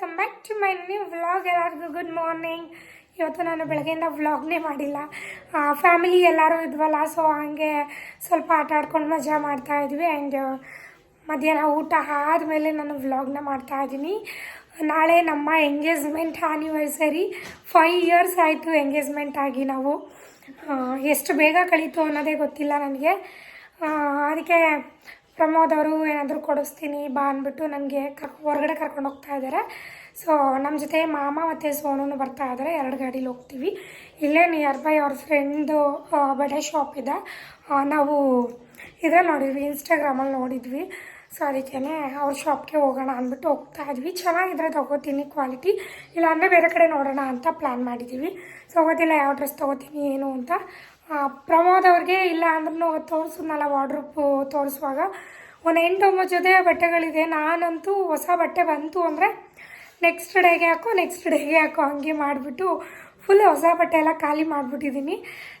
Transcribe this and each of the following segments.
Welcome back to my new vlog. ಎಲ್ಲರಿಗೂ good morning. ಇವತ್ತು ನಾನು ಬೆಳಗ್ಗೆಯಿಂದ ವ್ಲಾಗ್ನೇ ಮಾಡಿಲ್ಲ. ಫ್ಯಾಮಿಲಿ ಎಲ್ಲರೂ ಇದ್ವಲ್ಲ, ಸೊ ಹಾಗೆ ಸ್ವಲ್ಪ ಆಟ ಆಡ್ಕೊಂಡು ಮಜಾ ಮಾಡ್ತಾ ಇದ್ವಿ. ಆ್ಯಂಡ್ ಮಧ್ಯಾಹ್ನ ಊಟ ಆದಮೇಲೆ ನಾನು ವ್ಲಾಗ್ನ ಮಾಡ್ತಾ ಇದ್ದೀನಿ. ನಾಳೆ ನಮ್ಮ ಎಂಗೇಜ್ಮೆಂಟ್ ಆ್ಯನಿವರ್ಸರಿ ಫೈವ್ ಇಯರ್ಸ್ ಆಯಿತು ಎಂಗೇಜ್ಮೆಂಟ್ ಆಗಿ ನಾವು. ಎಷ್ಟು ಬೇಗ ಕಳೀತು ಅನ್ನೋದೇ ಗೊತ್ತಿಲ್ಲ ನನಗೆ. ಅದಕ್ಕೆ ಪ್ರಮೋದ್ ಅವರು ಏನಾದರೂ ಕೊಡಿಸ್ತೀನಿ ಬಾ ಅಂದ್ಬಿಟ್ಟು ನನಗೆ ಕರ್, ಹೊರಗಡೆ ಕರ್ಕೊಂಡು ಹೋಗ್ತಾ ಇದ್ದಾರೆ ಸೊ ನಮ್ಮ ಜೊತೆ ಮಾಮ ಮತ್ತು ಸೋನೂ ಬರ್ತಾ ಇದ್ದಾರೆ ಎರಡು ಗಾಡೀಲಿ ಹೋಗ್ತೀವಿ. ಇಲ್ಲೇ ನಿಯರ್ ಬೈ ಅವ್ರ ಫ್ರೆಂಡು ಬಡೆ ಶಾಪ್ ಇದೆ. ನಾವು ಇದ್ರಲ್ಲಿ ನೋಡಿದ್ವಿ ಇನ್ಸ್ಟಾಗ್ರಾಮಲ್ಲಿ ನೋಡಿದ್ವಿ. ಸೊ ಅದಕ್ಕೇ ಅವ್ರ ಶಾಪ್ಗೆ ಹೋಗೋಣ ಅಂದ್ಬಿಟ್ಟು ಹೋಗ್ತಾ ಇದ್ವಿ. ಚೆನ್ನಾಗಿದ್ರೆ ತಗೋತೀನಿ ಕ್ವಾಲಿಟಿ ಇಲ್ಲಾಂದರೆ ಬೇರೆ ಕಡೆ ನೋಡೋಣ ಅಂತ ಪ್ಲ್ಯಾನ್ ಮಾಡಿದ್ದೀವಿ ಸೊ ಗೊತ್ತಿಲ್ಲ ಯಾವ ಡ್ರೆಸ್ ತೊಗೋತೀನಿ, ಏನು ಅಂತ. ಪ್ರಮೋದ್ ಅವ್ರಿಗೆ ಇಲ್ಲ ಅಂದ್ರೂ ತೋರಿಸಿದ್ನಲ್ಲ ವಾರ್ಡ್ರೂಪು ತೋರಿಸುವಾಗ. ಒಂದು ಎಂಟು ಒಂಬತ್ತು ಜೊತೆ ಬಟ್ಟೆಗಳಿದೆ. ನಾನಂತೂ ಹೊಸ ಬಟ್ಟೆ ಬಂತು ಅಂದರೆ ನೆಕ್ಸ್ಟ್ ಡೇಗೆ ಹಾಕೋ ನೆಕ್ಸ್ಟ್ ಡೇಗೆ ಹಾಕೋ ಹಂಗೆ ಮಾಡಿಬಿಟ್ಟು ಫುಲ್ ಹೊಸ ಬಟ್ಟೆ ಎಲ್ಲ ಖಾಲಿ ಮಾಡಿಬಿಟ್ಟಿದ್ದೀನಿ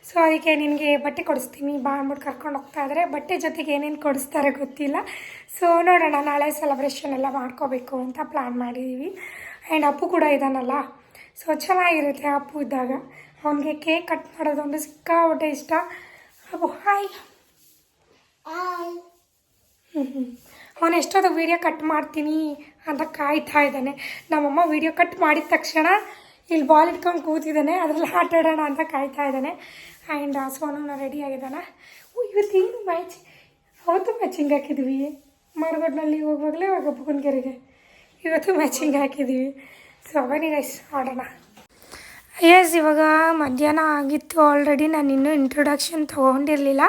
ಸೊ ಅದಕ್ಕೆ ನಿನಗೆ ಬಟ್ಟೆ ಕೊಡಿಸ್ತೀನಿ, ಬಾ ಅಂದ್ಬಿಟ್ಟು ಕರ್ಕೊಂಡು ಹೋಗ್ತಾ ಇದ್ದಾರೆ ಬಟ್ಟೆ ಜೊತೆಗೆ ಏನೇನು ಕೊಡಿಸ್ತಾರೆ ಗೊತ್ತಿಲ್ಲ. ಸೊ ನೋಡೋಣ, ನಾಳೆ ಸೆಲೆಬ್ರೇಷನ್ ಎಲ್ಲ ಮಾಡ್ಕೋಬೇಕು ಅಂತ ಪ್ಲ್ಯಾನ್ ಮಾಡಿದ್ದೀವಿ ಆ್ಯಂಡ್ ಅಪ್ಪು ಕೂಡ ಇದ್ದಾನಲ್ಲ ಸೊ ಚೆನ್ನಾಗಿರುತ್ತೆ ಅಪ್ಪು ಇದ್ದಾಗ. ಅವನಿಗೆ ಕೇಕ್ ಕಟ್ ಮಾಡೋದು ಅಂದರೆ ಸಿಕ್ಕಾಪಟ್ಟೆ ಇಷ್ಟ. ಅಬ್ಬು ಹಾಯ್. ಹ್ಞೂ ಹ್ಞೂ ಅವನು ಎಷ್ಟೊತ್ತು ವೀಡಿಯೋ ಕಟ್ ಮಾಡ್ತೀನಿ ಅಂತ ಕಾಯ್ತಾ ಇದ್ದಾನೆ. ನಮ್ಮಮ್ಮ ವೀಡಿಯೋ ಕಟ್ ಮಾಡಿದ ತಕ್ಷಣ ಇಲ್ಲಿ ಬಾಲ್ ಇಟ್ಕೊಂಡು ಕೂತಿದ್ದಾನೆ. ಅದರಲ್ಲಿ ಆಟ ಆಡೋಣ ಅಂತ ಕಾಯ್ತಾ ಇದ್ದಾನೆ. ಆ್ಯಂಡ್ ಸೋನು ರೆಡಿ ಆಗಿದ್ದಾನೆ. ಓ ಇವತ್ತೇನು ಮ್ಯಾಚ್ ಅವತ್ತು ಮ್ಯಾಚಿಂಗ್ ಹಾಕಿದ್ವಿ. ಮಾರ್ಗೋಡ್ನಲ್ಲಿ ಹೋಗುವಾಗಲೇ ಇವಾಗ ಬುಗುನ್ಗೆರೆಗೆ ಇವತ್ತು ಮ್ಯಾಚಿಂಗ್ ಹಾಕಿದ್ದೀವಿ ಸೊ ಬನ್ನಿ ಗೈಸ್ ಆಡೋಣ. ಎಸ್ ಇವಾಗ ಮಧ್ಯಾಹ್ನ ಆಗಿತ್ತು ಆಲ್ರೆಡಿ ನಾನು ಇನ್ನೂ ಇಂಟ್ರೊಡಕ್ಷನ್ ತೊಗೊಂಡಿರಲಿಲ್ಲ.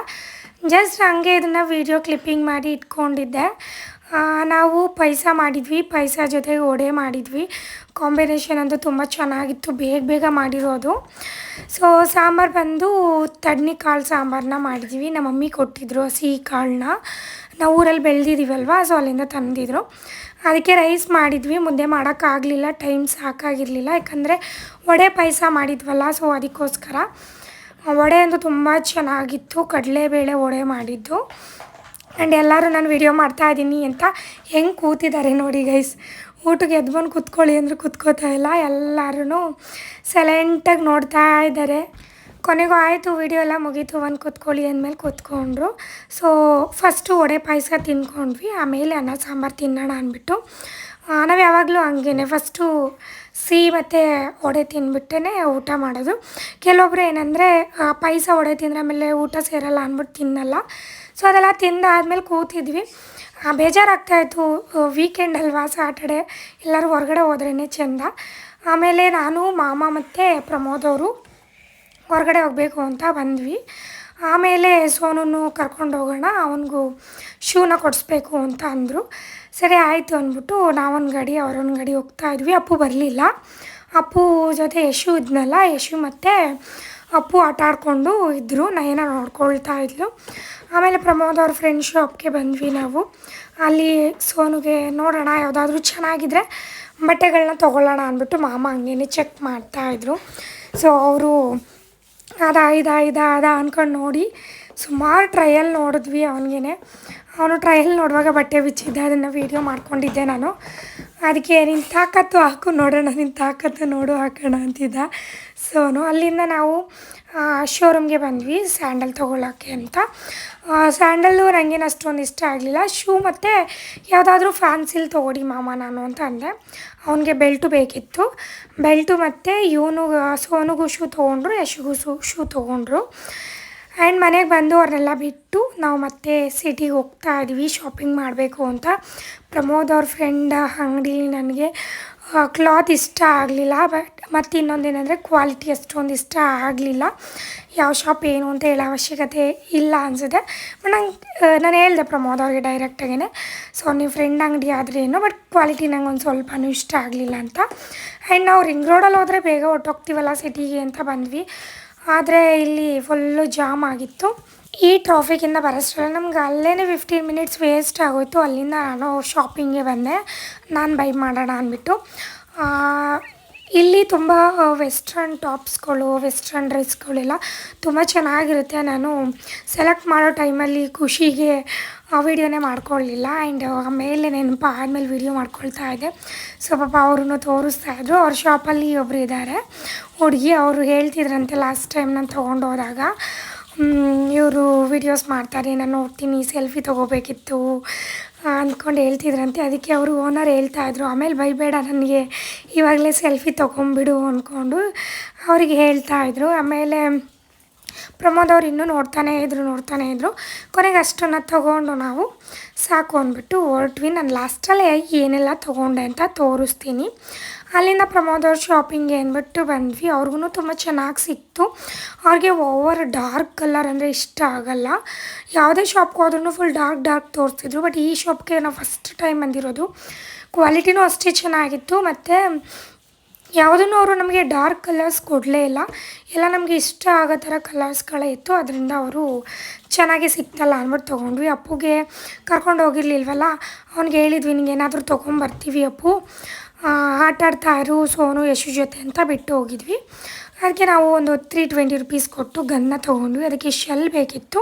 ಜಸ್ಟ್ ಹಂಗೆ ಇದನ್ನು ವೀಡಿಯೋ ಕ್ಲಿಪ್ಪಿಂಗ್ ಮಾಡಿ ಇಟ್ಕೊಂಡಿದ್ದೆ. ನಾವು ಪೈಸ ಮಾಡಿದ್ವಿ. ಪೈಸ ಜೊತೆಗೆ ಒಡೆ ಮಾಡಿದ್ವಿ. ಕಾಂಬಿನೇಷನ್ ಅಂತೂ ತುಂಬ ಚೆನ್ನಾಗಿತ್ತು. ಬೇಗ ಬೇಗ ಮಾಡಿರೋದು. ಸೊ ಸಾಂಬಾರು ಬಂದು ತಡ್ನಿ ಕಾಳು ಸಾಂಬಾರನ್ನ ಮಾಡಿದ್ವಿ. ನಮ್ಮ ಮಮ್ಮಿ ಕೊಟ್ಟಿದ್ರು ಸಿಹಿ ಕಾಳನ್ನ ನಾವು ಊರಲ್ಲಿ ಬೆಳೆದಿದ್ದೀವಲ್ವ ಸೊ ಅಲ್ಲಿಂದ ತಂದಿದ್ರು. ಅದಕ್ಕೆ ರೈಸ್ ಮಾಡಿದ್ವಿ. ಮುಂದೆ ಮಾಡೋಕ್ಕಾಗಲಿಲ್ಲ ಟೈಮ್ ಸಾಕಾಗಿರಲಿಲ್ಲ. ಯಾಕಂದರೆ ವಡೆ ಪಾಯಸ ಮಾಡಿದ್ವಲ್ಲ ಸೊ ಅದಕ್ಕೋಸ್ಕರ. ವಡೆ ಅಂತೂ ತುಂಬ ಚೆನ್ನಾಗಿತ್ತು. ಕಡಲೆಬೇಳೆ ವಡೆ ಮಾಡಿದ್ದು. ಆ್ಯಂಡ್ ಎಲ್ಲರೂ ನಾನು ವಿಡಿಯೋ ಮಾಡ್ತಾ ಇದ್ದೀನಿ ಅಂತ ಹೆಂಗೆ ಕೂತಿದ್ದಾರೆ ನೋಡಿ ಗೈಸ್ ಊಟಕ್ಕೆ ಎದ್ಬಂದು ಕೂತ್ಕೊಳ್ಳಿ ಅಂದ್ರೆ ಕೂತ್ಕೋತಾ ಇಲ್ಲ. ಎಲ್ಲರೂ ಸೈಲೆಂಟಾಗಿ ನೋಡ್ತಾ ಇದ್ದಾರೆ. ಕೊನೆಗೂ ಆಯಿತು ವಿಡಿಯೋ ಎಲ್ಲ ಮುಗೀತು, ಒಂದು ಕೂತ್ಕೊಳ್ಳಿ ಅಂದಮೇಲೆ ಕೂತ್ಕೊಂಡ್ರು. ಸೊ ಫಸ್ಟು ವಡೆ ಪಾಯಸ ತಿನ್ಕೊಂಡ್ವಿ, ಆಮೇಲೆ ಅನ್ನ ಸಾಂಬಾರು ತಿನ್ನೋಣ ಅಂದ್ಬಿಟ್ಟು. ನಾವು ಯಾವಾಗಲೂ ಹಂಗೇನೆ ಫಸ್ಟು ಸಿಹಿ ಮತ್ತು ವಡೆ ತಿಂದ್ಬಿಟ್ಟೇ ಊಟ ಮಾಡೋದು. ಕೆಲವೊಬ್ಬರು ಏನಂದರೆ ಪಾಯಸ ವಡೆ ತಿಂದ್ರೆ ಆಮೇಲೆ ಊಟ ಸೇರಲ್ಲ ಅಂದ್ಬಿಟ್ಟು ತಿನ್ನಲ್ಲ. ಸೊ ಅದೆಲ್ಲ ತಿಂದಾದ್ಮೇಲೆ ಕೂತಿದ್ವಿ. ಬೇಜಾರಾಗ್ತಾಯಿತ್ತು ವೀಕೆಂಡ್ ಅಲ್ವಾ ಸ್ಯಾಟರ್ಡೆ ಎಲ್ಲರೂ ಹೊರಗಡೆ ಹೋದ್ರೇ ಚೆಂದ. ಆಮೇಲೆ ನಾನು, ಮಾಮ ಮತ್ತು ಪ್ರಮೋದ್ ಅವರು ಹೊರಗಡೆ ಹೋಗಬೇಕು ಅಂತ ಬಂದ್ವಿ. ಆಮೇಲೆ ಸೋನೂ ಕರ್ಕೊಂಡು ಹೋಗೋಣ, ಅವನಿಗೂ ಶೂನ ಕೊಡಿಸ್ಬೇಕು ಅಂತ ಅಂದರು. ಸರಿ ಆಯಿತು ಅಂದ್ಬಿಟ್ಟು ನಾವೊಂದು ಗಾಡಿ, ಅವರೊಂದು ಗಾಡಿ ಹೋಗ್ತಾ ಇದ್ವಿ. ಅಪ್ಪು ಬರಲಿಲ್ಲ. ಅಪ್ಪು ಜೊತೆ ಯಶು ಇದ್ನಲ್ಲ, ಯಶು ಮತ್ತು ಅಪ್ಪು ಆಟ ಆಡಿಕೊಂಡು ಇದ್ದರು ನಯನ ನೋಡ್ಕೊಳ್ತಾ ಇದ್ಲು. ಆಮೇಲೆ ಪ್ರಮೋದ್ ಅವ್ರ ಫ್ರೆಂಡ್ ಶಾಪ್ಗೆ ಬಂದ್ವಿ ನಾವು. ಅಲ್ಲಿ ಸೋನುಗೆ ನೋಡೋಣ, ಯಾವುದಾದ್ರೂ ಚೆನ್ನಾಗಿದ್ರೆ ಬಟ್ಟೆಗಳನ್ನ ತೊಗೊಳ್ಳೋಣ ಅಂದ್ಬಿಟ್ಟು ಮಾಮ ಹಂಗೇನೆ ಚೆಕ್ ಮಾಡ್ತಾಯಿದ್ರು ಸೊ ಅವರು ಅದ, ಇದಾ, ಇದ, ಅದ ಅಂದ್ಕೊಂಡು ನೋಡಿ ಸುಮಾರು ಟ್ರಯಲ್ ನೋಡಿದ್ವಿ ಅವನಿಗೆ ಅವನು ಟ್ರಯಲ್ ನೋಡುವಾಗ ಬಟ್ಟೆ ಬಿಚ್ಚಿದ್ದೆ, ಅದನ್ನು ವೀಡಿಯೋ ಮಾಡ್ಕೊಂಡಿದ್ದೆ ನಾನು. ಅದಕ್ಕೆ ನಿನ್ನ ತಾಕತ್ತು ಹಾಕು, ನೋಡೋಣ ನಿನ್ನ ತಾಕತ್ತು ನೋಡು, ಹಾಕೋಣ ಅಂತಿದ್ದ. ಸೋನು ಅಲ್ಲಿಂದ ನಾವು ಶೋರೂಮ್ಗೆ ಬಂದ್ವಿ ಸ್ಯಾಂಡಲ್ ತೊಗೊಳಕ್ಕೆ ಅಂತ. ಸ್ಯಾಂಡಲ್ಲು ನನಗೇನು ಅಷ್ಟೊಂದು ಇಷ್ಟ ಆಗಲಿಲ್ಲ. ಶೂ ಮತ್ತು ಯಾವುದಾದ್ರೂ ಫ್ಯಾನ್ಸಿಲ್ ತೊಗೊಡಿ ಮಾಮ ನಾನು ಅಂತ ಅಂದೆ. ಅವನಿಗೆ ಬೆಲ್ಟು ಬೇಕಿತ್ತು. ಬೆಲ್ಟು ಮತ್ತು ಇವನು ಸೋನುಗೂ ಶೂ ತೊಗೊಂಡ್ರು, ಯಶಗೂ ಶೂ ಶೂ ತೊಗೊಂಡ್ರು. ಆ್ಯಂಡ್ ಮನೆಗೆ ಬಂದು ಅವ್ರನ್ನೆಲ್ಲ ಬಿಟ್ಟು ನಾವು ಮತ್ತೆ ಸಿಟಿಗೆ ಹೋಗ್ತಾ ಇದ್ವಿ ಶಾಪಿಂಗ್ ಮಾಡಬೇಕು ಅಂತ. ಪ್ರಮೋದ್ ಅವ್ರ ಫ್ರೆಂಡ್ ಅಂಗಡಿ ನನಗೆ ಕ್ಲಾತ್ ಇಷ್ಟ ಆಗಲಿಲ್ಲ ಬಟ್ ಮತ್ತು ಇನ್ನೊಂದೇನೆಂದರೆ ಕ್ವಾಲಿಟಿ ಅಷ್ಟೊಂದು ಇಷ್ಟ ಆಗಲಿಲ್ಲ. ಯಾವ ಶಾಪ್ ಏನು ಅಂತ ಹೇಳೋ ಅವಶ್ಯಕತೆ ಇಲ್ಲ ಅನಿಸುತ್ತೆ. ಬಟ್ ನಂಗೆ ನಾನು ಹೇಳ್ದೆ ಪ್ರಮೋದ್ ಅವ್ರಿಗೆ ಡೈರೆಕ್ಟಾಗೇ ಸೊ ನೀವು ಫ್ರೆಂಡ್ ಅಂಗಡಿ ಆದ್ರೇನು ಬಟ್ ಕ್ವಾಲಿಟಿ ನಂಗೆ ಒಂದು ಸ್ವಲ್ಪನೂ ಇಷ್ಟ ಆಗಲಿಲ್ಲ ಅಂತ. ಆ್ಯಂಡ್ ನಾವು ರಿಂಗ್ ರೋಡಲ್ಲಿ ಹೋದರೆ ಬೇಗ ಹೊಟ್ಟೋಗ್ತೀವಲ್ಲ ಸಿಟಿಗೆ ಅಂತ ಬಂದ್ವಿ. ಆದರೆ ಇಲ್ಲಿ ಫುಲ್ಲು ಜಾಮ್ ಆಗಿತ್ತು. ಈ ಟ್ರಾಫಿಕಿಂದ ಬರೋಷ್ಟರಲ್ಲಿ ನಮ್ಗೆ ಅಲ್ಲೇ ಫಿಫ್ಟೀನ್ ಮಿನಿಟ್ಸ್ ವೇಸ್ಟ್ ಆಗೋಯ್ತು. ಅಲ್ಲಿಂದ ನಾನು ಶಾಪಿಂಗ್ಗೆ ಬಂದೆ. ನಾನು ಬೈ ಮಾಡೋಣ ಅಂದ್ಬಿಟ್ಟು. ಇಲ್ಲಿ ತುಂಬ ವೆಸ್ಟ್ರನ್ ಟಾಪ್ಸ್ಗಳು ವೆಸ್ಟ್ರನ್ ಡ್ರೆಸ್ಗಳೆಲ್ಲ ತುಂಬ ಚೆನ್ನಾಗಿರುತ್ತೆ. ನಾನು ಸೆಲೆಕ್ಟ್ ಮಾಡೋ ಟೈಮಲ್ಲಿ ಖುಷಿಗೆ ಆ ವಿಡಿಯೋನೇ ಮಾಡ್ಕೊಳ್ಳಿಲ್ಲ ಆ್ಯಂಡ್ ಆಮೇಲೆ ನೆನಪು ಆದಮೇಲೆ ವಿಡಿಯೋ ಮಾಡ್ಕೊಳ್ತಾ ಇದ್ದೆ. ಸೊ, ಪಾಪ ಅವ್ರನ್ನೂ ತೋರಿಸ್ತಾ ಇದ್ರು. ಅವ್ರ ಶಾಪಲ್ಲಿ ಒಬ್ಬರು ಇದ್ದಾರೆ. ಹುಡುಗಿ ಅವರು ಹೇಳ್ತಿದ್ರಂತೆ ಲಾಸ್ಟ್ ಟೈಮ್ ನಾನು ತೊಗೊಂಡು ಇವರು ವೀಡಿಯೋಸ್ ಮಾಡ್ತಾರೆ. ನಾನು ನೋಡ್ತೀನಿ ಸೆಲ್ಫಿ ತೊಗೋಬೇಕಿತ್ತು. ಅಂದ್ಕೊಂಡು ಹೇಳ್ತಿದ್ರಂತೆ. ಅದಕ್ಕೆ ಅವರು ಓನರ್ ಹೇಳ್ತಾಯಿದ್ರು ಆಮೇಲೆ ಬೈಬೇಡ ನನಗೆ. ಇವಾಗಲೇ ಸೆಲ್ಫಿ ತೊಗೊಂಬಿಡು ಅಂದ್ಕೊಂಡು ಅವರಿಗೆ ಹೇಳ್ತಾಯಿದ್ರು ಆಮೇಲೆ ಪ್ರಮೋದ್ ಅವ್ರು ಇನ್ನೂ ನೋಡ್ತಾನೇ ಇದ್ರು ನೋಡ್ತಾನೇ ಇದ್ರು. ಕೊನೆಗೆ ಅಷ್ಟನ್ನು ತೊಗೊಂಡು ನಾವು ಸಾಕು ಅಂದ್ಬಿಟ್ಟು ಹೊರಟ್ವಿ. ನಾನು ಲಾಸ್ಟಲ್ಲೇ ಏನೆಲ್ಲ ತೊಗೊಂಡೆ ಅಂತ ತೋರಿಸ್ತೀನಿ. ಅಲ್ಲಿಂದ ಪ್ರಮೋದ್ ಅವ್ರ ಶಾಪಿಂಗ್ಗೆ ಅಂದ್ಬಿಟ್ಟು ಬಂದ್ವಿ. ಅವ್ರಿಗೂ ತುಂಬ ಚೆನ್ನಾಗಿ ಸಿಕ್ತು. ಅವ್ರಿಗೆ ಓವರ್ ಡಾರ್ಕ್ ಕಲರ್ ಅಂದರೆ ಇಷ್ಟ ಆಗಲ್ಲ. ಯಾವುದೇ ಶಾಪ್ಗೆ ಹೋದ್ರೂ ಫುಲ್ ಡಾರ್ಕ್ ಡಾರ್ಕ್ ತೋರಿಸ್ತಿದ್ರು ಬಟ್ ಈ ಶಾಪ್ಗೆ ನಾವು ಫಸ್ಟ್ ಟೈಮ್ ಬಂದಿರೋದು ಕ್ವಾಲಿಟಿನೂ ಅಷ್ಟೇ ಚೆನ್ನಾಗಿತ್ತು. ಮತ್ತು ಯಾವುದನ್ನು ಅವರು ನಮಗೆ ಡಾರ್ಕ್ ಕಲರ್ಸ್ ಕೊಡಲೇ ಇಲ್ಲ. ಎಲ್ಲ ನಮಗೆ ಇಷ್ಟ ಆಗೋ ಥರ ಕಲರ್ಸ್ಗಳೇ ಇತ್ತು. ಅದರಿಂದ ಅವರು ಚೆನ್ನಾಗಿ ಸಿಕ್ತಲ್ಲ ಅಂದ್ಬಿಟ್ಟು ತೊಗೊಂಡ್ವಿ. ಅಪ್ಪುಗೆ ಕರ್ಕೊಂಡು ಹೋಗಿರ್ಲಿಲ್ವಲ್ಲ, ಅವ್ನಿಗೆ ಹೇಳಿದ್ವಿ, ನಿಂಗೆ ಏನಾದರೂ ತೊಗೊಂಬರ್ತೀವಿ ಅಪ್ಪು. ಆಟ ಆಡ್ತಾ ಇರು, ಸೋನು, ಯಶು ಜೊತೆ ಅಂತ ಬಿಟ್ಟು ಹೋಗಿದ್ವಿ. ಅದಕ್ಕೆ ನಾವು ಒಂದು ತ್ರೀ ಟ್ವೆಂಟಿ ರುಪೀಸ್ ಕೊಟ್ಟು ಗನ್ನ ತೊಗೊಂಡ್ವಿ. ಅದಕ್ಕೆ ಶೆಲ್ ಬೇಕಿತ್ತು.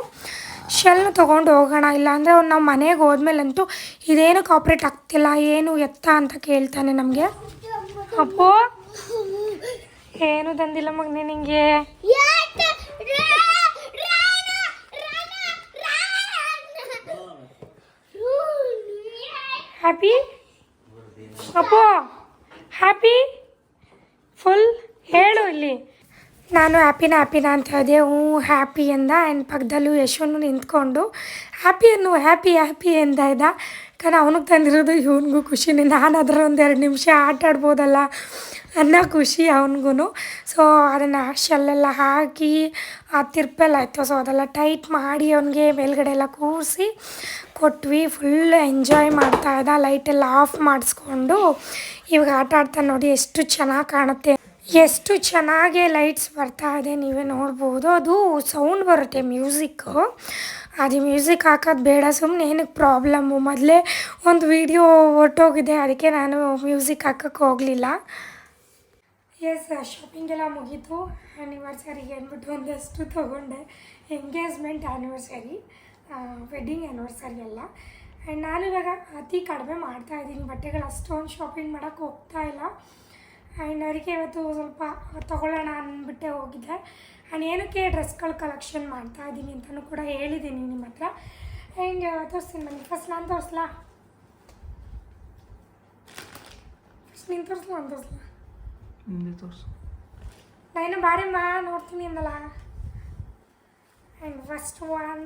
ಶೆಲ್ನ ತೊಗೊಂಡು ಹೋಗೋಣ ಇಲ್ಲಾಂದರೆ ಅವ್ನು ನಾವು ಮನೆಗೆ ಹೋದ್ಮೇಲಂತೂ ಇದೇನು ಕಾಪ್ರೇಟ್ ಆಗ್ತಿಲ್ಲ, ಏನು ಎತ್ತ ಅಂತ ಕೇಳ್ತಾನೆ ನಮಗೆ. ಅಪ್ಪು? ಏನು ತಂದಿಲ್ಲ ಮಗನೇ ನಿಂಗೆ? ಹ್ಯಾಪಿ ಅಪ್ಪು ಹ್ಯಾಪಿ ಫುಲ್ ಹೇಳು ಇಲ್ಲಿ. ನಾನು ಹ್ಯಾಪಿನ ಹ್ಯಾಪಿನ ಅಂತ ಹೇಳಿದೆ. ಹ್ಞೂ, ಹ್ಯಾಪಿ ಅಂದ ಆ್ಯಂಡ್ ಪಕ್ಕದಲ್ಲೂ ಯಶೋನು ನಿಂತ್ಕೊಂಡು, ಹ್ಯಾಪಿ ಅನ್ನು ಹ್ಯಾಪಿ ಹ್ಯಾಪಿ ಎಂದ ಇದ್ದ ಯಾಕಂದ್ರೆ ಅವನಿಗೆ ತಂದಿರೋದು ಇವನಿಗೂ ಖುಷಿನೇ. ನಾನು ಅದರ ಎರಡು ನಿಮಿಷ ಆಟ ಆಡ್ಬೋದಲ್ಲ ಅನ್ನೋ ಖುಷಿ ಅವನಿಗೂ ಸೊ, ಅದನ್ನು ಶೆಲ್ಲೆಲ್ಲ ಹಾಕಿ, ಆ ತಿರ್ಪೆಲ್ಲ ಆಯಿತು. ಸೊ, ಅದೆಲ್ಲ ಟೈಟ್ ಮಾಡಿ ಅವನಿಗೆ ಮೇಲ್ಗಡೆ ಎಲ್ಲ ಕೂರಿಸಿ ಕೊಟ್ವಿ. ಫುಲ್ ಎಂಜಾಯ್ ಮಾಡ್ತಾ ಇದ್ದ ಲೈಟೆಲ್ಲ ಆಫ್ ಮಾಡಿಸ್ಕೊಂಡು ಇವಾಗ ಆಟ ಆಡ್ತಾ ನೋಡಿ ಎಷ್ಟು ಚೆನ್ನಾಗಿ ಕಾಣುತ್ತೆ. ಎಷ್ಟು ಚೆನ್ನಾಗಿ ಲೈಟ್ಸ್ ಬರ್ತಾ ಇದೆ ನೀವೇ ನೋಡ್ಬೋದು. ಅದು ಸೌಂಡ್ ಬರುತ್ತೆ ಮ್ಯೂಸಿಕ್ಕು ಅದು ಮ್ಯೂಸಿಕ್ ಹಾಕೋದು ಬೇಡ ಸುಮ್ಮನೆ ಏನಕ್ಕೆ ಪ್ರಾಬ್ಲಮ್ಮು ಮೊದಲೇ ಒಂದು ವೀಡಿಯೋ ಹೊರ್ಟೋಗಿದೆ ಅದಕ್ಕೆ ನಾನು ಮ್ಯೂಸಿಕ್ ಹಾಕೋಕ್ಕೆ ಹೋಗಲಿಲ್ಲ. ಎಸ್ ಶಾಪಿಂಗ್ ಎಲ್ಲ ಮುಗೀತು. ಆ್ಯನಿವರ್ಸರಿಗೆ ಅಂದ್ಬಿಟ್ಟು ಒಂದಷ್ಟು ತೊಗೊಂಡೆ. ಎಂಗೇಜ್ಮೆಂಟ್ ಆ್ಯನಿವರ್ಸರಿ ವೆಡ್ಡಿಂಗ್ ಆ್ಯನಿವರ್ಸರಿ ಎಲ್ಲ ಆ್ಯಂಡ್ ನಾನು ಇವಾಗ ಅತಿ ಕಡಿಮೆ ಮಾಡ್ತಾಯಿದ್ದೀನಿ ಬಟ್ಟೆಗಳು ಅಷ್ಟೊಂದು ಶಾಪಿಂಗ್ ಮಾಡೋಕ್ಕೆ ಹೋಗ್ತಾ ಇಲ್ಲ. ಆ್ಯಂಡ್ ಅದಕ್ಕೆ ಇವತ್ತು ಸ್ವಲ್ಪ ತಗೊಳ್ಳೋಣ ಅಂದ್ಬಿಟ್ಟೆ ಹೋಗಿದ್ದೆ. ಆ್ಯಂಡ್ ಏನಕ್ಕೆ ಡ್ರೆಸ್ಗಳು ಕಲೆಕ್ಷನ್ ಮಾಡ್ತಾ ಇದ್ದೀನಿ ಅಂತಲೂ ಕೂಡ ಹೇಳಿದ್ದೀನಿ ನಿಮ್ಮ ಹತ್ರ. ಆ್ಯಂಡ್ ತೋರಿಸ್ತೀನಿ ಬನ್ನಿ. ಫಸ್ಟ್ ನಾನು ತೋರಿಸ್ಲಾ? ಫಸ್ಟ್ ನೀನು ತೋರಿಸ್ಲಾ ನಾನು ತೋರಿಸ್ಲಾ? ತೋರಿಸು. ನಾನು ಬಾರಮ್ಮ ನೋಡ್ತೀನಿ ಅಂದಲ್ಲ? ಆ್ಯಂಡ್ ಫಸ್ಟ್ ಒನ್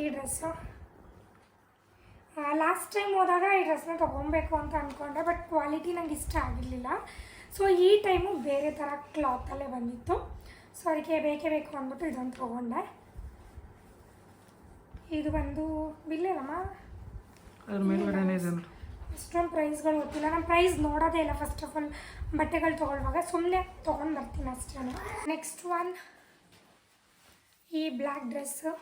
ಈ ಡ್ರೆಸ್ಸು ಲಾಸ್ಟ್ ಟೈಮ್ ಹೋದಾಗ ಈ ಡ್ರೆಸ್ನ ತೊಗೊಬೇಕು ಅಂತ ಅಂದ್ಕೊಂಡೆ ಬಟ್ ಕ್ವಾಲಿಟಿ ನಂಗೆ ಇಷ್ಟ ಆಗಿರಲಿಲ್ಲ. ಸೊ ಈ ಟೈಮು ಬೇರೆ ಥರ ಕ್ಲಾತಲ್ಲೇ ಬಂದಿತ್ತು. ಸೊ ಅದಕ್ಕೆ ಬೇಕೇ ಬೇಕು ಅಂದ್ಬಿಟ್ಟು ಇದೊಂದು ತೊಗೊಂಡೆ. ಇದು ಬಂದು ಬಿಲ್ಲೇನಮ್ಮ ಅಷ್ಟೊಂದು ಪ್ರೈಸ್ಗಳು ಗೊತ್ತಿಲ್ಲ. ನಾನು ಪ್ರೈಸ್ ನೋಡೋದೇ ಇಲ್ಲ ಫಸ್ಟ್ ಆಫ್ ಆಲ್ ಬಟ್ಟೆಗಳು ತೊಗೊಳ್ವಾಗ ಸುಮ್ಮನೆ ತೊಗೊಂಡು ಬರ್ತೀನಿ ಅಷ್ಟೇ ನೆಕ್ಸ್ಟ್ ಒನ್ ಈ ಬ್ಲ್ಯಾಕ್ ಡ್ರೆಸ್ಸು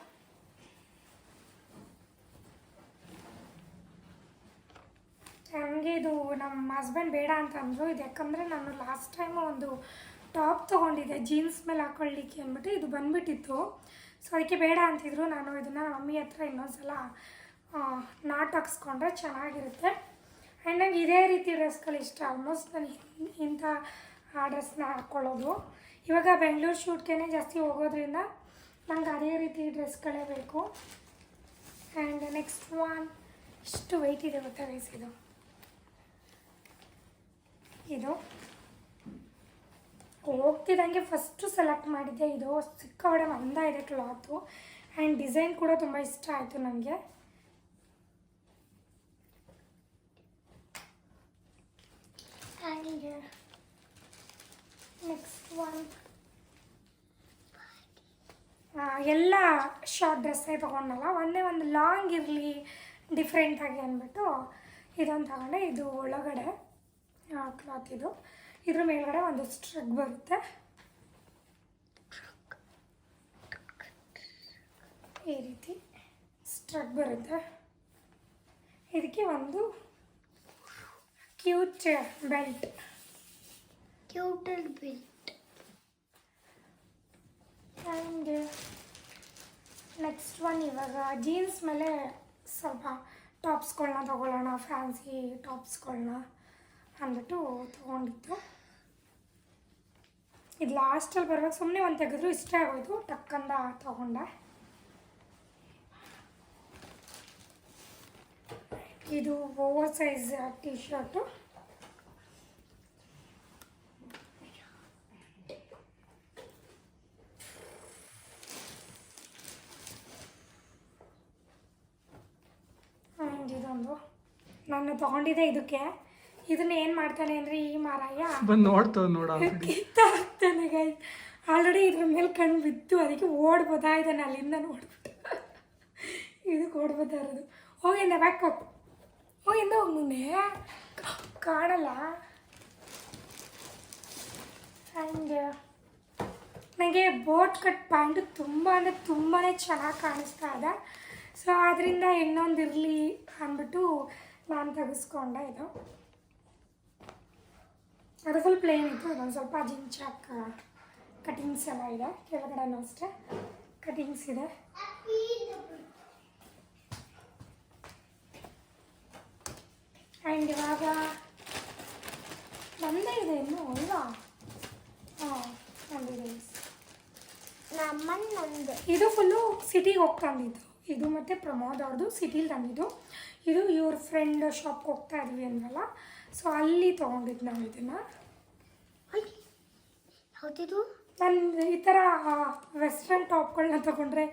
ನನಗೆ ಇದು ನಮ್ಮ ಹಸ್ಬೆಂಡ್ ಬೇಡ ಅಂತ ಅಂದರು. ಇದು ಯಾಕಂದರೆ ನಾನು ಲಾಸ್ಟ್ ಟೈಮು ಒಂದು ಟಾಪ್ ತೊಗೊಂಡಿದ್ದೆ. ಜೀನ್ಸ್ ಮೇಲೆ ಹಾಕೊಳ್ಳಿಕ್ಕೆ ಅಂದ್ಬಿಟ್ಟು ಇದು ಬಂದುಬಿಟ್ಟಿತ್ತು. ಸೊ ಅದಕ್ಕೆ ಬೇಡ ಅಂತಿದ್ರು. ನಾನು ಇದನ್ನು ಮಮ್ಮಿ ಹತ್ರ ಇನ್ನೊಂದ್ಸಲ ಸಲ ನಾಟ್ ಹಾಕ್ಸ್ಕೊಂಡ್ರೆ ಚೆನ್ನಾಗಿರುತ್ತೆ. ಆ್ಯಂಡ್ ನಂಗೆ ಇದೇ ರೀತಿ ಡ್ರೆಸ್ಗಳು ಇಷ್ಟ. ಆಲ್ಮೋಸ್ಟ್ ನಾನು ಇಂಥ, ಆ ಡ್ರೆಸ್ನ ಹಾಕ್ಕೊಳ್ಳೋದು ಇವಾಗ ಬೆಂಗಳೂರು ಶೂಟ್ಗೆ ಜಾಸ್ತಿ ಹೋಗೋದ್ರಿಂದ ನಂಗೆ ಅದೇ ರೀತಿ ಡ್ರೆಸ್ಗಳೇ ಬೇಕು. ಆ್ಯಂಡ್ ನೆಕ್ಸ್ಟ್ ಒನ್ ಇಷ್ಟು ವೆಯ್ಟ್ ಇದೆ ಗೊತ್ತಾ ಇದು? ಇದು? ಹೋಗ್ತಿದ್ದಂಗೆ ಫಸ್ಟು ಸೆಲೆಕ್ಟ್ ಮಾಡಿದ್ದೆ. ಇದು ಸಿಕ್ಕಾಬಡೆ ಮಂದ ಇದೆ ಕ್ಲಾತು ಆ್ಯಂಡ್ ಡಿಸೈನ್ ಕೂಡ ತುಂಬ ಇಷ್ಟ ಆಯಿತು ನನಗೆ ಹಂಗೆ ನೆಕ್ಸ್ಟ್ ಒನ್ ಎಲ್ಲ ಶಾರ್ಟ್ ಡ್ರೆಸ್ಸೇ ತೊಗೊಂಡಲ್ಲ ಒಂದೇ ಒಂದು ಲಾಂಗ್ ಇರಲಿ ಡಿಫ್ರೆಂಟಾಗಿ ಅಂದ್ಬಿಟ್ಟು ಇದೊಂದು ತಗೊಂಡೆ. ಇದು ಒಳಗಡೆ. ಕ್ಲಾತ್ ಇದು. ಇದ್ರ ಮೇಲ್ಗಡೆ ಒಂದು ಸ್ಟ್ರಗ್ ಬರುತ್ತೆ. ಈ ರೀತಿ ಸ್ಟ್ರಗ್ ಬರುತ್ತೆ. ಇದಕ್ಕೆ ಒಂದು cute belt Cuter belt and next one ಇವಾಗ ಜೀನ್ಸ್ ಮೇಲೆ ಸ್ವಲ್ಪ ಟಾಪ್ಸ್ಗಳನ್ನ ತೊಗೊಳ್ಳೋಣ ಫ್ಯಾನ್ಸಿ ಟಾಪ್ಸ್ಗಳನ್ನ ಅಂದ್ಬಿಟ್ಟು ತೊಗೊಂಡಿದ್ದು ಇದು ಲಾಸ್ಟಲ್ಲಿ ಬರುವಾಗ ಸುಮ್ಮನೆ ಒಂದು ತೆಗೆದ್ರು ಇಷ್ಟ ಆಗೋಯ್ತು, ಟಕ್ಕಂದ ತೊಗೊಂಡೆ. ಇದು ಓವರ್ ಸೈಜ್ ಟಿ ಶರ್ಟು ಇದೊಂದು ನಾನು ತೊಗೊಂಡಿದ್ದೆ ಇದಕ್ಕೆ. ಇದನ್ನ ಏನು ಮಾಡ್ತಾನೆ ಅಂದರೆ ಈ ಮಾರಾಯ? ಬಂದು ನೋಡ್ತ ನೋಡ ಆಲ್ರೆಡಿ ಕಿತ್ತಾಗ್ತಾನೆ ಗೈ ಆಲ್ರೆಡಿ ಇದ್ರ ಮೇಲೆ ಕಣ್ಣು ಬಿದ್ದು ಅದಕ್ಕೆ ಓಡ್ಬೋದಾ ಇದ್ದಾನೆ ಅಲ್ಲಿಂದ ನೋಡ್ಬಿಟ್ಟು. ಇದಕ್ಕೆ ಓಡ್ಬೋದಾ ಇರೋದು. ಹೋಗಿಂದ ಬ್ಯಾಕ್ ಅಪ್ ಹೋಗಿಂದ ಹೋಗಿ ಮುಂದೆ ಕಾಣಲ್ಲ. ಆ್ಯಂಡ್ ನನಗೆ ಬೋಟ್ ಕಟ್ ಪ್ಯಾಂಟು ತುಂಬ ಅಂದರೆ ತುಂಬಾ ಚೆನ್ನಾಗಿ ಕಾಣಿಸ್ತಾ ಇದೆ. ಸೊ ಅದರಿಂದ ಇನ್ನೊಂದು ಇರಲಿ ಅಂದ್ಬಿಟ್ಟು ನಾನು ತೆಗೆಸ್ಕೊಂಡೆ ಇದು. ಅದು ಫುಲ್ ಪ್ಲೇನ್ ಇತ್ತು ಅದೊಂದು ಸ್ವಲ್ಪ ಜಿಂಚಾಕ್ ಕಟಿಂಗ್ಸ್ ಎಲ್ಲ ಇದೆ ಕೆಳಗಡೆನೂ ಅಷ್ಟೇ ಕಟಿಂಗ್ಸ್ ಇದೆ ಆ್ಯಂಡ್ ಇವಾಗ ಒಂದೇ ಇದೆ ಇನ್ನು ಅಲ್ವಾ ಹಾಂ ಒಂದಿದೆ ನಮ್ಮನ್ ನಂದು ಇದು ಫುಲ್ಲು ಸಿಟಿಗೆ ಹೋಗಿ ತಂದಿದ್ದು ಇದು ಮತ್ತು ಪ್ರಮೋದ್ ಅವ್ರದ್ದು ಸಿಟಿಲಿ ತಂದಿದ್ದು ಇದು ಇವ್ರ ಫ್ರೆಂಡ್ ಶಾಪ್ಗೆ ಹೋಗ್ತಾ ಇದ್ವಿ ಅಂದ್ರಲ್ಲ ಸೊ ಅಲ್ಲಿ ತೊಗೊಂಡಿದ್ದು ನಾವು ಇದನ್ನು. ಹೌದಿದು ನಾನು ಈ ಥರ ವೆಸ್ಟರ್ನ್ ಟಾಪ್ಗಳನ್ನ ತೊಗೊಂಡ್ರೆ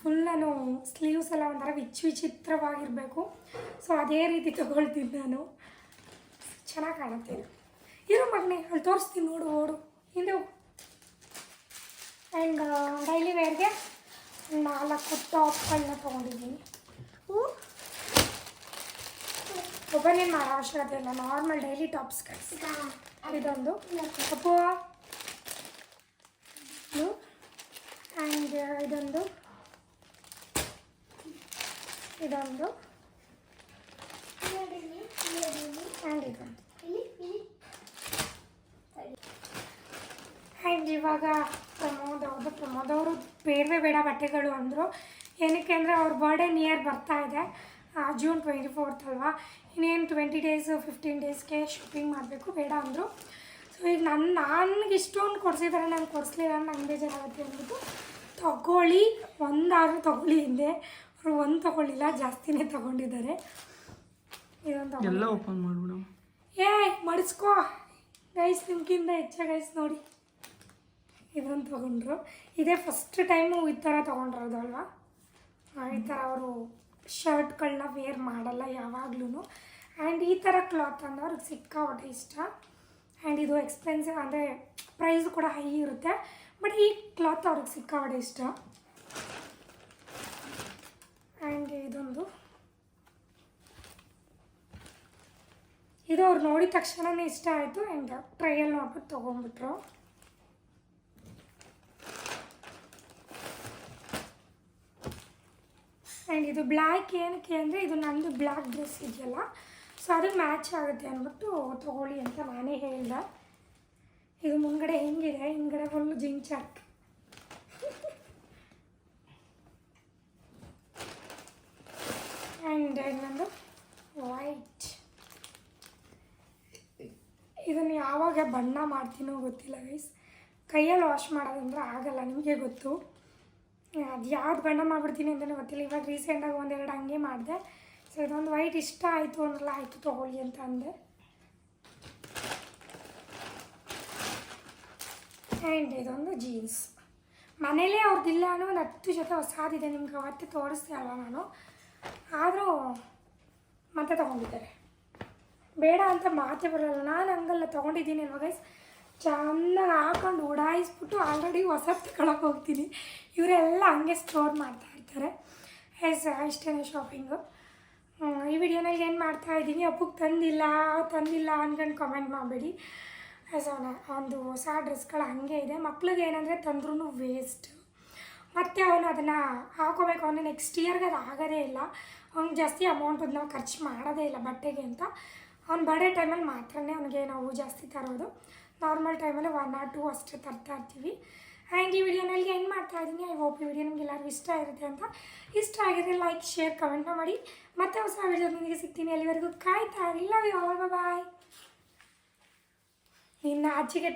ಫುಲ್ ನಾನು ಸ್ಲೀವ್ಸ್ ಎಲ್ಲ ಒಂಥರ ವಿಚ್ ವಿಚಿತ್ರವಾಗಿರಬೇಕು. ಸೊ ಅದೇ ರೀತಿ ತೊಗೊಳ್ತೀನಿ ನಾನು. ಚೆನ್ನಾಗಿ ಕಾಣುತ್ತೆ ಇರು ಮಗನೆ ಅಲ್ಲಿ ತೋರಿಸ್ತೀನಿ ನೋಡು ಓಡು. ಇದು ಆ್ಯಂಡ್ ಡೈಲಿ ವೇರ್ಗೆ ನಾಲ್ಕು ಟಾಪ್ಗಳನ್ನ ತೊಗೊಂಡಿದ್ದೀನಿ. ಹೂ ಒಬ್ಬನೇನು ಮಾಡೋ ಅವಶ್ಯಕತೆ ಇಲ್ಲ ನಾರ್ಮಲ್ ಡೈಲಿ ಟಾಪ್ಸ್ ಕಳಿಸಿ ಇದೊಂದು. ಅಪ್ಪು ಆ್ಯಂಡ್ ಇದೊಂದು. ಇದೊಂದು. ಆ್ಯಂಡ್ ಇದೊಂದು. ಆ್ಯಂಡ್ ಇವಾಗ ಪ್ರಮೋದ್ ಅವ್ರದ್ದು ಪ್ರಮೋದ್ ಅವರು ಬೇಡವೇ ಬೇಡ ಬಟ್ಟೆಗಳು ಅಂದರು. ಏನಕ್ಕೆ ಅಂದರೆ ಅವ್ರ ಬರ್ಡೇ ನಿಯರ್ ಬರ್ತಾ ಇದೆ. ಜೂನ್ ಟ್ವೆಂಟಿ ಫೋರ್ತ್ ಅಲ್ವಾ? ಇನ್ನೇನು ಟ್ವೆಂಟಿ ಡೇಸ್ ಫಿಫ್ಟೀನ್ ಡೇಸ್ಗೆ ಶಾಪಿಂಗ್ ಮಾಡಬೇಕು ಬೇಡ ಅಂದರು. ಸೊ ಈಗ ನನ್ನ ನನಗೆ ಇಷ್ಟೊಂದು ಕೊಡಿಸಿದ್ದಾರೆ ನಾನು ಕೊಡಿಸ್ಲಿಲ್ಲ ನಂಗೆ ಬೇಜಾರಾಗುತ್ತೆ ಅಂದ್ಬಿಟ್ಟು ತಗೊಳ್ಳಿ ಒಂದಾದ್ರು ತಗೊಳ್ಳಿ ಹಿಂದೆ ಅವರು ಒಂದು ತಗೊಳ್ಳಿಲ್ಲ ಜಾಸ್ತಿನೇ ತಗೊಂಡಿದ್ದಾರೆ. ಇದೊಂದು ಎಲ್ಲ ಓಪನ್ ಮಾಡ್ಬಿಡು. ಏ ಮಡಿಸ್ಕೋ ಗೈಸ್ ನಿಮ್ಗಿಂತ ಹೆಚ್ಚಾಗಿ ಗೈಸ್ ನೋಡಿ. ಇದೊಂದು ತೊಗೊಂಡ್ರು. ಇದೇ ಫಸ್ಟ್ ಟೈಮು ಈ ಥರ ತೊಗೊಂಡಿರೋದು ಅಲ್ವಾ? ಈ ಥರ ಅವರು ಶರ್ಟ್ಗಳನ್ನ ವೇರ್ ಮಾಡಲ್ಲ ಯಾವಾಗ್ಲೂ ಆ್ಯಂಡ್ ಈ ಥರ ಕ್ಲಾತ್ ಅಂದರೆ ಅವ್ರಿಗೆ ಸಿಕ್ಕಾಪಟ್ಟೆ ಇಷ್ಟ. ಆ್ಯಂಡ್ ಇದು ಎಕ್ಸ್ಪೆನ್ಸಿವ್ ಅಂದರೆ ಪ್ರೈಸ್ ಕೂಡ ಹೈ ಇರುತ್ತೆ. ಬಟ್ ಈ ಕ್ಲಾತ್ ಅವ್ರಿಗೆ ಸಿಕ್ಕಾಪಟ್ಟೆ ಇಷ್ಟ. ಆ್ಯಂಡ್ ಇದೊಂದು. ಇದು ಅವ್ರು ನೋಡಿದ ತಕ್ಷಣನೇ ಇಷ್ಟ ಆಯಿತು. ಆ್ಯಂಡ್ ಟ್ರೈಯಲ್ ನೋಡ್ಬಿಟ್ಟು ತೊಗೊಂಡ್ಬಿಟ್ರು. ಆ್ಯಂಡ್ ಇದು ಬ್ಲ್ಯಾಕ್ ಏನಕ್ಕೆ ಅಂದರೆ ಇದು ನಂದು ಬ್ಲ್ಯಾಕ್ ಡ್ರೆಸ್ ಇದೆಯಲ್ಲ? ಸೊ ಅದಕ್ಕೆ ಮ್ಯಾಚ್ ಆಗುತ್ತೆ ಅಂದ್ಬಿಟ್ಟು ತೊಗೊಳ್ಳಿ ಅಂತ ನಾನೇ ಹೇಳಿದೆ. ಇದು ಮುಂದ್ಗಡೆ ಹೆಂಗಿದೆ? ಹಿಂಗಡೆ ಫುಲ್ ಜಿಂಚಾಕ್ ಆ್ಯಂಡ್ ಇನ್ನೊಂದು ವೈಟ್ ಇದನ್ನು ಯಾವಾಗ ಬಣ್ಣ ಮಾಡ್ತೀನೋ ಗೊತ್ತಿಲ್ಲ ಗೈಸ್ ಕೈಯಲ್ಲಿ ವಾಶ್ ಮಾಡೋದಂದ್ರೆ ಆಗಲ್ಲ, ನಿಮಗೆ ಗೊತ್ತು. ಅದು ಯಾವ್ದು ಬಣ್ಣ ಮಾಡ್ಬಿಡ್ತೀನಿ ಅಂತಲೇ ಗೊತ್ತಿಲ್ಲ. ಇವಾಗ ರೀಸೆಂಟಾಗಿ ಒಂದೆರಡು ಹಂಗೆ ಮಾಡಿದೆ. ಸೊ ಇದೊಂದು ವೈಟ್ ಇಷ್ಟ ಆಯಿತು ಅಂದ್ರಲ್ಲ ಆಯಿತು ತೊಗೊಳ್ಳಿ ಅಂತ ಅಂದೆ. ಆ್ಯಂಡ್ ಇದೊಂದು ಜೀನ್ಸ್ ಮನೇಲೇ ಅವ್ರದ್ದಿಲ್ಲ ಅನ್ನೋ ಒಂದು ಹತ್ತು ಜೊತೆ ಹೊಸಾದಿದೆ. ನಿಮ್ಗೆ ಅವತ್ತೇ ತೋರಿಸ್ದೆ ಅಲ್ವಾ ನಾನು? ಆದರೂ ಮತ್ತೆ ತೊಗೊಂಡಿದ್ದಾರೆ. ಬೇಡ ಅಂತ ಮಾತೇ ಬರಲ್ಲ. ನಾನು ಹಂಗಲ್ಲ. ತೊಗೊಂಡಿದ್ದೀನಿ ಅಲ್ವಾ ಗೈಸ್ ಚೆನ್ನಾಗಿ ಹಾಕೊಂಡು ಓಡಾಯಿಸ್ಬಿಟ್ಟು ಆಲ್ರೆಡಿ ಹೊಸ ತಗೊಳಕ್ಕೆ ಹೋಗ್ತೀನಿ. ಇವರೆಲ್ಲ ಹಂಗೆ ಸ್ಟೋರ್ ಮಾಡ್ತಾ ಇರ್ತಾರೆ. ಎಸ್ ಇಷ್ಟೇ ಶಾಪಿಂಗು ಈ ವಿಡಿಯೋನಲ್ಲಿ ಏನು ಮಾಡ್ತಾ ಇದ್ದೀನಿ? ಅಪ್ಪಗೆ ತಂದಿಲ್ಲ ತಂದಿಲ್ಲ ಅನ್ಕೊಂಡು ಕಮೆಂಟ್ ಮಾಡಬೇಡಿ. ಎಸ್ ಅವನ ಒಂದು ಹೊಸ ಡ್ರೆಸ್ಗಳು ಹಾಗೆ ಇದೆ. ಮಕ್ಳಿಗೆ ಏನಂದರೆ ತಂದ್ರೂ ವೇಸ್ಟ್ ಮತ್ತು ಅವನು ಅದನ್ನು ಹಾಕೋಬೇಕು ಅವನು ನೆಕ್ಸ್ಟ್ ಇಯರ್ಗೆ ಅದು ಆಗೋದೇ ಇಲ್ಲ. ಅವ್ನಿಗೆ ಜಾಸ್ತಿ ಅಮೌಂಟ್ ನಾವು ಖರ್ಚು ಮಾಡೋದೇ ಇಲ್ಲ ಬಟ್ಟೆಗೆ ಅಂತ. ಅವ್ನು ಬರ್ಡೇ ಟೈಮಲ್ಲಿ ಮಾತ್ರನೇ ಅವನಿಗೆ ನಾವು ಜಾಸ್ತಿ ತರೋದು. ನಾರ್ಮಲ್ ಟೈಮಲ್ಲಿ ಒನ್ ಆರ್ ಟೂ ಅಷ್ಟೇ ತರ್ತಾ ಇರ್ತೀವಿ. ಆ್ಯಂಡ್ ಈ ವಿಡಿಯೋನಲ್ಲಿ ಏನು ಮಾಡ್ತಾ ಇದ್ದೀನಿ ಐ ಹೋಪ್ ಈ ವಿಡಿಯೋ ನಿಮ್ಗೆ ಎಲ್ಲರಿಗೂ ಇಷ್ಟ ಇರುತ್ತೆ ಅಂತ. ಇಷ್ಟ ಆಗಿದ್ರೆ ಲೈಕ್ ಶೇರ್ ಕಮೆಂಟ್ನ ಮಾಡಿ. ಮತ್ತೆ ಹೊಸ ವಿಡಿಯೋದೊಂದಿಗೆ ಸಿಗ್ತೀನಿ. ಅಲ್ಲಿವರೆಗೂ ಕಾಯ್ತಾ ಇರಿ. ಲವ್ ಯು ಆಲ್ ಬಾಯ್ ಇನ್ನು ಅಜ್ಜಿಗೆ